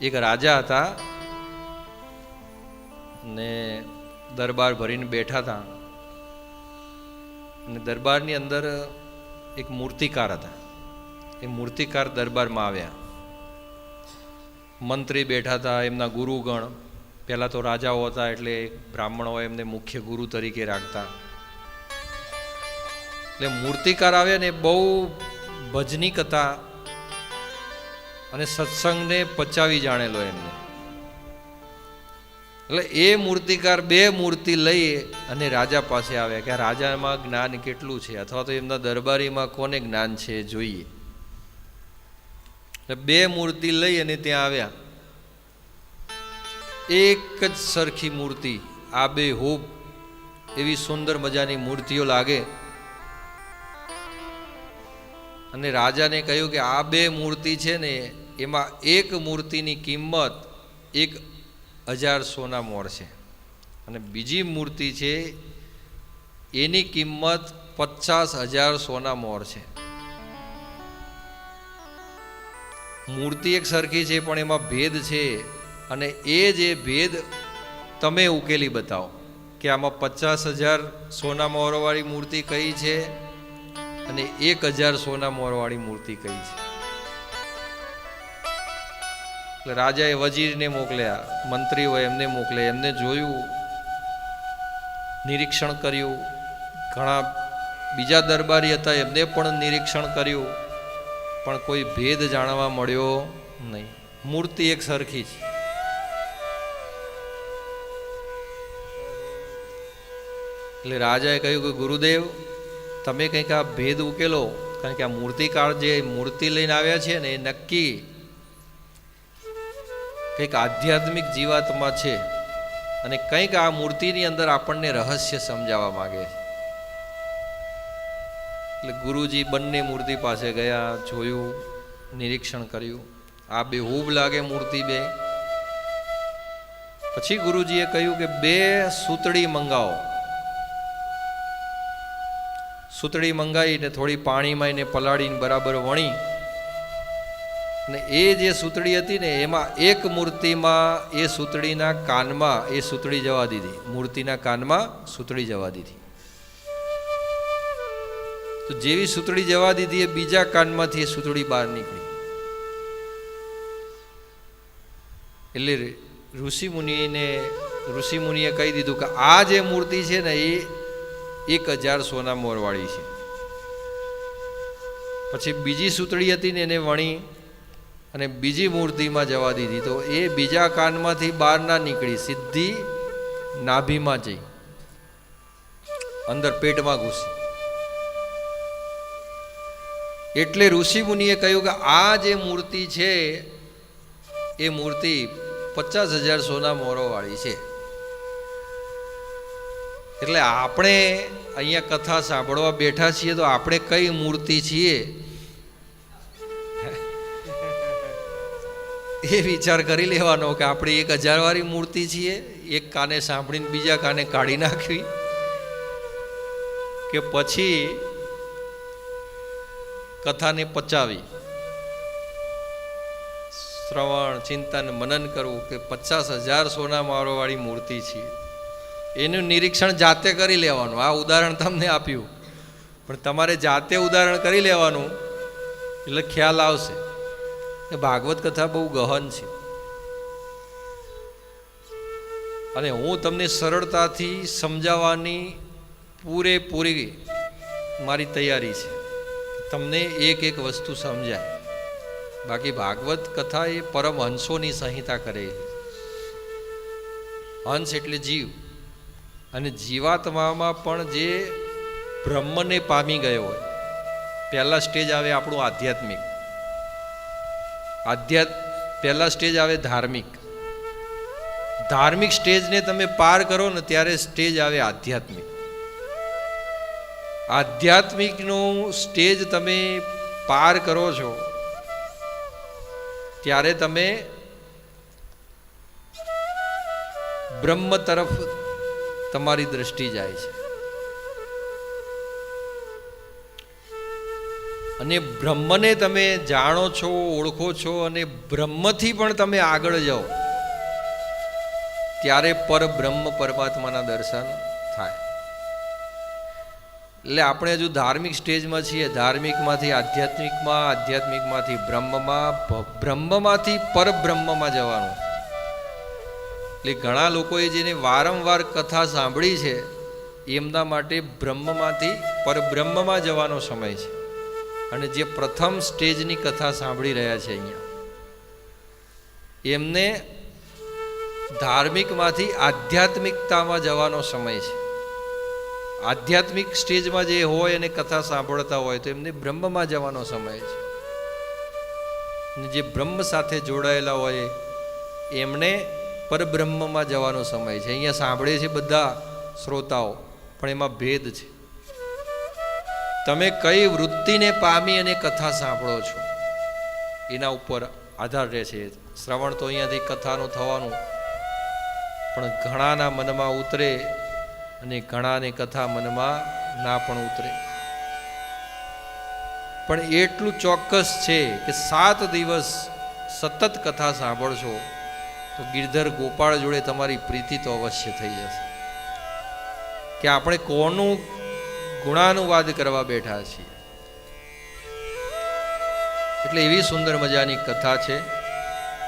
એક રાજા હતા ને દરબાર ભરીને બેઠા હતા. અને દરબારની અંદર એક મૂર્તિકાર હતા. એ મૂર્તિકાર દરબારમાં આવ્યા. મંત્રી બેઠા હતા, એમના ગુરુગણ. પહેલાં તો રાજાઓ હતા એટલે બ્રાહ્મણો એમને મુખ્ય ગુરુ તરીકે રાખતા. એટલે મૂર્તિકાર આવ્યા ને બહુ ભજની કથા અને સત્સંગને પચાવી જાણેલો એમને. એટલે એ મૂર્તિકાર બે મૂર્તિ લઈ અને રાજા પાસે આવ્યા કે રાજામાં જ્ઞાન કેટલું છે? અથવા તો એમના દરબારીમાં કોને જ્ઞાન છે જોઈએ? એટલે બે મૂર્તિ લઈ અને ત્યાં આવ્યા. એક જ સરખી મૂર્તિ આ બે હોપ એવી સુંદર મજાની મૂર્તિઓ લાગે. અને રાજાને કહ્યું કે આ બે મૂર્તિ છે ને, એમાં એક મૂર્તિની કિંમત એક હજાર સોના મોર છે. અને બીજી મૂર્તિ છે, એની કિંમત પચાસ હજાર સોના મોર છે. મૂર્તિ એક સરખી છે, પણ એમાં ભેદ છે. અને એ જે ભેદ તમે ઉકેલી બતાવો કે આમાં પચાસ હજાર સોના મોરવાળી મૂર્તિ કઈ છે? અને એક હજાર સોના મોરવાળી મૂર્તિ કઈ છે? એટલે રાજાએ વજીરને મોકલ્યા મંત્રીઓ એમને મોકલ્યા, એમને જોયું, નિરીક્ષણ કર્યું, ઘણા બીજા દરબારી હતા, એમને પણ નિરીક્ષણ કર્યું, પણ કોઈ ભેદ જાણવા મળ્યો નહીં. મૂર્તિ એક સરખી છે. એટલે રાજાએ કહ્યું કે ગુરુદેવ તમે કંઈક આ ભેદ ઉકેલો, કારણ કે આ મૂર્તિકાર જે મૂર્તિ લઈને આવ્યા છે ને એ નક્કી કંઈક આધ્યાત્મિક જીવાતમાં છે અને કંઈક આ મૂર્તિની અંદર આપણને રહસ્ય સમજાવવા માંગે છે. એટલે ગુરુજી બંને મૂર્તિ પાસે ગયા, જોયું, નિરીક્ષણ કર્યું. આ બે હૂબ લાગે મૂર્તિ બે. પછી ગુરુજીએ કહ્યું કે બે સૂતળી મંગાવો. સૂતળી મંગાવીને થોડી પાણીમાં એને પલાળીને બરાબર વણી. ને એ જે સૂતળી હતી ને, એમાં એક મૂર્તિમાં એ સૂતળીના કાનમાં એ સૂતળી જવા દીધી. મૂર્તિના કાનમાં સૂતળી જવા દીધી. તો જેવી સૂતળી જવા દીધી એ બીજા કાનમાંથી એ સૂતળી બહાર નીકળી. એટલે ઋષિ મુનિને, ઋષિ મુનિએ કહી દીધું કે આ જે મૂર્તિ છે ને, એ એક હજાર સોના મોરવાળી છે. પછી બીજી સૂતળી હતી ને એને વણી અને બીજી મૂર્તિમાં જવા દીધી. તો એ બીજા કાનમાંથી બહાર ના નીકળી, સીધી નાભીમાં જઈ. અંદર પેટમાં ઘૂસી. એટલે ઋષિ મુનિએ કહ્યું કે આ જે મૂર્તિ છે, એ મૂર્તિ પચાસ હજાર સોના મોરો વાળી છે. એટલે આપણે અહીંયા કથા સાંભળવા બેઠા છીએ તો આપણે કઈ મૂર્તિ છીએ? એ વિચાર કરી લેવાનો કે આપણે એક હજાર વાળી મૂર્તિ છીએ, એક કાને સાંભળીને બીજા કાને કાઢી નાખવી. કે પછી કથાને પચાવી. શ્રવણ, ચિંતન, મનન કરવું કે પચાસ હજાર સોના મારોવાળી મૂર્તિ છે એનું નિરીક્ષણ જાતે કરી લેવાનું. આ ઉદાહરણ તમને આપ્યું. પણ તમારે જાતે ઉદાહરણ કરી લેવાનું, એટલે ખ્યાલ આવશે. કે ભાગવત કથા બહુ ગહન છે. અને હું તમને સરળતાથી સમજાવવાની પૂરેપૂરી મારી તૈયારી છે. તમને એક એક વસ્તુ સમજાય. બાકી ભાગવત કથા એ પરમહંસોની સંહિતા કરે હંસ એટલે જીવ. અને જીવાત્મામાં પણ જે બ્રહ્મને પામી ગયો હોય, પહેલા સ્ટેજ આવે આપણું આધ્યાત્મિક. આધ્યાત્મ, પહેલા સ્ટેજ આવે ધાર્મિક. ધાર્મિક સ્ટેજને તમે પાર કરો ને ત્યારે સ્ટેજ આવે આધ્યાત્મિક. આધ્યાત્મિકનો સ્ટેજ તમે પાર કરો છો, ત્યારે તમે બ્રહ્મ તરફ તમારી દ્રષ્ટિ જાય છે. અને બ્રહ્મને તમે જાણો છો, ઓળખો છો અને બ્રહ્મથી પણ તમે આગળ જાઓ, ત્યારે પરબ્રહ્મ પરમાત્માના દર્શન થાય. એટલે આપણે હજુ ધાર્મિક સ્ટેજમાં છીએ, ધાર્મિકમાંથી, આધ્યાત્મિકમાં, આધ્યાત્મિકમાંથી બ્રહ્મમાં બ્રહ્મમાંથી પરબ્રહ્મમાં જવાનું. એટલે ઘણા લોકોએ જેને વારંવાર કથા સાંભળી છે, એમના માટે બ્રહ્મમાંથી, પરબ્રહ્મમાં જવાનો સમય છે. અને જે પ્રથમ સ્ટેજની કથા સાંભળી રહ્યા છે અહીંયા. એમને ધાર્મિકમાંથી આધ્યાત્મિકતામાં જવાનો સમય છે. આધ્યાત્મિક સ્ટેજમાં જે હોય અને કથા સાંભળતા હોય તો એમને બ્રહ્મમાં જવાનો સમય છે. જે બ્રહ્મ સાથે જોડાયેલા હોય એમણે પરબ્રહ્મમાં જવાનો સમય છે. અહીંયા સાંભળે છે બધા શ્રોતાઓ, પણ એમાં ભેદ છે. તમે કઈ વૃત્તિને પામી અને કથા સાંભળો છો? એના ઉપર આધાર રહે છે. શ્રવણ તો અહીંયાથી કથાનું થવાનું. પણ ઘણાના મનમાં ઉતરે અને ઘણાને કથા મનમાં ના પણ ઉતરે. પણ એટલું ચોક્કસ છે કે સાત દિવસ સતત કથા સાંભળશો તો ગિરધર ગોપાળ જોડે તમારી પ્રીતિ તો અવશ્ય થઈ જશે. કે આપણે કોનું ગુણાનુવાદ કરવા બેઠા છીએ? એટલે એવી સુંદર મજાની કથા છે.